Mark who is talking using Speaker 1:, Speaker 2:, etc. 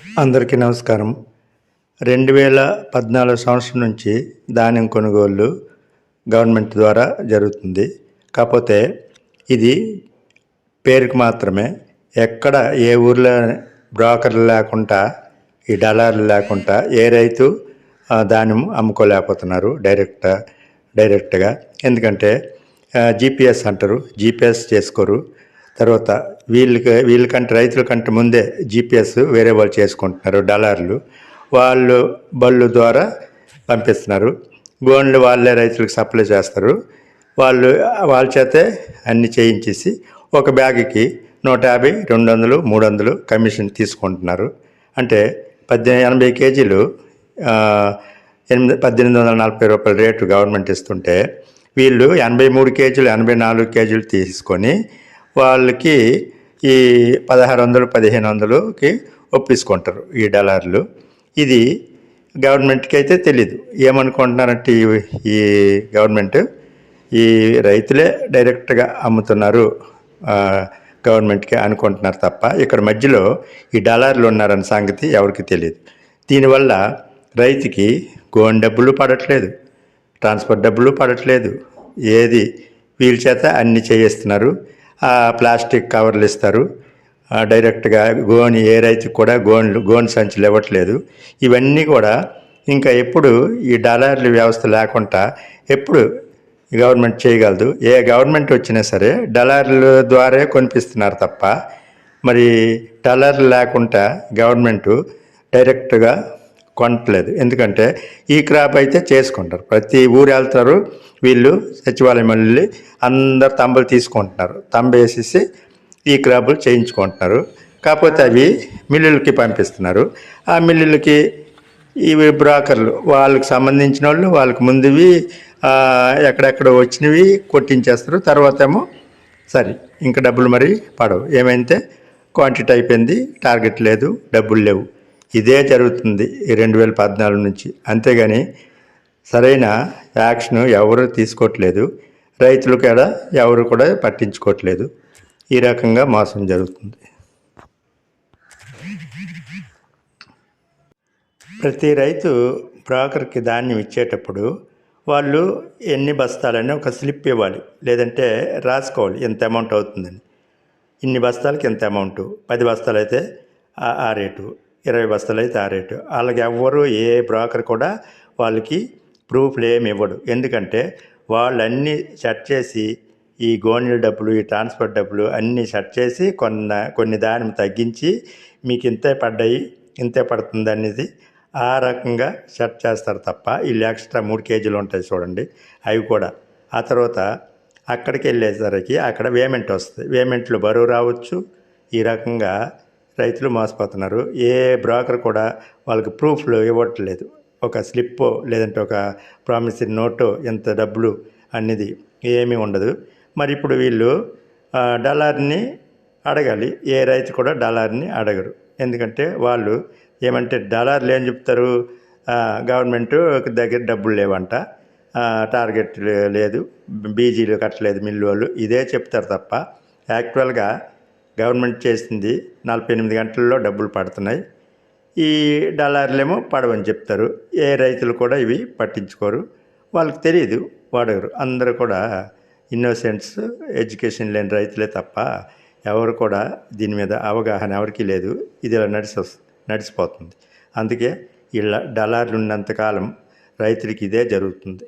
Speaker 1: అందరికీ నమస్కారం. రెండు వేల పద్నాలుగు సంవత్సరం నుంచి ధాన్యం కొనుగోళ్ళు గవర్నమెంట్ ద్వారా జరుగుతుంది. కాకపోతే ఇది పేరుకు మాత్రమే. ఎక్కడ ఏ ఊర్లో బ్రోకర్లు లేకుండా ఈ డలార్లు లేకుండా ఏ రైతు ధాన్యం అమ్ముకోలేకపోతున్నారు డైరెక్ట్ డైరెక్ట్గా. ఎందుకంటే జీపీఎస్ అంటారు జీపీఎస్ చేసుకోరు. తర్వాత వీళ్ళకి వీళ్ళకంటే రైతుల కంటే ముందే జీపీఎస్ వేరే వాళ్ళు చేసుకుంటున్నారు డాలర్లు. వాళ్ళు బళ్ళు ద్వారా పంపిస్తున్నారు. గోన్లు వాళ్ళే రైతులకు సప్లై చేస్తారు. వాళ్ళు వాళ్ళ చేతే అన్ని చేయించేసి ఒక బ్యాగ్కి నూట యాభై రెండు వందలు మూడు వందలు కమిషన్ తీసుకుంటున్నారు. అంటే పద్దెనిమిది ఎనభై కేజీలు ఎనిమిది పద్దెనిమిది వందల నలభై రూపాయల రేటు గవర్నమెంట్ ఇస్తుంటే వీళ్ళు ఎనభై మూడు కేజీలు ఎనభై నాలుగు కేజీలు తీసుకొని వాళ్ళకి ఈ పదహారు వందలు పదిహేను వందలుకి ఒప్పించుకుంటారు ఈ డాలర్లు. ఇది గవర్నమెంట్కి అయితే తెలీదు. ఏమనుకుంటున్నారంటే ఈ ఈ గవర్నమెంట్ ఈ రైతులే డైరెక్ట్గా అమ్ముతున్నారు గవర్నమెంట్కి అనుకుంటున్నారు తప్ప ఇక్కడ మధ్యలో ఈ డాలర్లు ఉన్నారన్న సంగతి ఎవరికి తెలియదు దీనివల్ల రైతుకి గోన్ డబ్బులు పడట్లేదు ట్రాన్స్పోర్ట్ డబ్బులు పడట్లేదు ఏది వీళ్ళ చేత అన్ని చేయిస్తున్నారు. ప్లాస్టిక్ కవర్లు ఇస్తారు. డైరెక్ట్గా గోని ఏ రైతుకు కూడా గోన్లు గోన్ సంచులు ఇవ్వట్లేదు. ఇవన్నీ కూడా ఇంకా ఎప్పుడు ఈ డాలర్ల వ్యవస్థ లేకుండా ఎప్పుడు గవర్నమెంట్ చేయగలదు. ఏ గవర్నమెంట్ వచ్చినా సరే డాలర్ల ద్వారా కొనిపిస్తున్నారు తప్ప మరి డాలర్లు లేకుండా గవర్నమెంటు డైరెక్ట్గా కొనట్లేదు. ఎందుకంటే ఈ క్రాప్ అయితే చేసుకుంటారు. ప్రతి ఊరు వెళ్తారు వీళ్ళు సచివాలయం వెళ్ళి అందరు తంబలు తీసుకుంటున్నారు. తంబ వేసేసి ఈ క్రాపులు చేయించుకుంటున్నారు. కాకపోతే అవి మిల్లులకి పంపిస్తున్నారు. ఆ మిల్లులకి ఇవి బ్రోకర్లు వాళ్ళకి సంబంధించిన వాళ్ళు వాళ్ళకి ముందువి ఎక్కడెక్కడ వచ్చినవి కొట్టించేస్తారు. తర్వాత ఏమో సరే ఇంకా డబ్బులు మరి పడవు. ఏమైతే క్వాంటిటీ అయిపోయింది టార్గెట్ లేదు డబ్బులు లేవు. ఇదే జరుగుతుంది రెండు వేల పద్నాలుగు నుంచి. అంతేగాని సరైన యాక్షన్ ఎవరు తీసుకోవట్లేదు. రైతులు కూడా ఎవరు కూడా పట్టించుకోవట్లేదు. ఈ రకంగా మోసం జరుగుతుంది. ప్రతి రైతు బ్రోకర్కి ధాన్యం ఇచ్చేటప్పుడు వాళ్ళు ఎన్ని బస్తాలని ఒక స్లిప్ ఇవ్వాలి. లేదంటే రాసుకోవాలి. ఎంత అమౌంట్ అవుతుందని. ఇన్ని బస్తాలకి ఎంత అమౌంట్? పది బస్తాలు అయితే ఆ రేటు. ఇరవై బస్తాలు అయితే ఆ రేటు. వాళ్ళకి ఎవ్వరు ఏ బ్రోకర్ కూడా వాళ్ళకి ప్రూఫ్లు ఏమి ఇవ్వడు. ఎందుకంటే వాళ్ళన్నీ సెట్ చేసి ఈ గోనెల డబ్బులు ఈ ట్రాన్స్పోర్ట్ డబ్బులు అన్నీ సెట్ చేసి కొన్న కొన్ని దాని తగ్గించి మీకు ఇంతే పడ్డాయి ఇంతే పడుతుంది అనేది ఆ రకంగా సెట్ చేస్తారు తప్ప వీళ్ళు ఎక్స్ట్రా మూడు కేజీలు ఉంటాయి చూడండి. అవి కూడా. ఆ తర్వాత అక్కడికి వెళ్ళేసరికి అక్కడ వేమెంట్ వస్తుంది. వేమెంట్లు బరువు రావచ్చు. ఈ రకంగా రైతులు మోసపోతున్నారు. ఏ బ్రోకర్ కూడా వాళ్ళకి ప్రూఫ్లు ఇవ్వట్లేదు. ఒక స్లిప్పో లేదంటే ఒక ప్రామిసరీ నోటో ఎంత డబ్బులు అనేది ఏమీ ఉండదు. మరి ఇప్పుడు వీళ్ళు డాలర్ని అడగాలి. ఏ రైతు కూడా డాలర్ని అడగరు. ఎందుకంటే వాళ్ళు ఏమంటే డాలర్లు ఏం చెప్తారు? గవర్నమెంట్ దగ్గర డబ్బులు లేవంట. టార్గెట్ లేదు. బీజీలు కట్టలేదు మిల్లు వాళ్ళు ఇదే చెప్తారు తప్ప యాక్చువల్గా గవర్నమెంట్ చేసింది నలభై ఎనిమిది గంటల్లో డబ్బులు పడుతున్నాయి. ఈ డాలర్లేమో పడవని చెప్తారు. ఏ రైతులు కూడా ఇవి పట్టించుకోరు. వాళ్ళకి తెలియదు వాడగరు. అందరూ కూడా ఇన్నోసెంట్స్ ఎడ్యుకేషన్ లేని రైతులే తప్ప ఎవరు కూడా దీని మీద అవగాహన ఎవరికీ లేదు. ఇది ఇలా నడిచి నడిచిపోతుంది అందుకే ఇలా డలార్లు ఉన్నంతకాలం రైతులకి ఇదే జరుగుతుంది.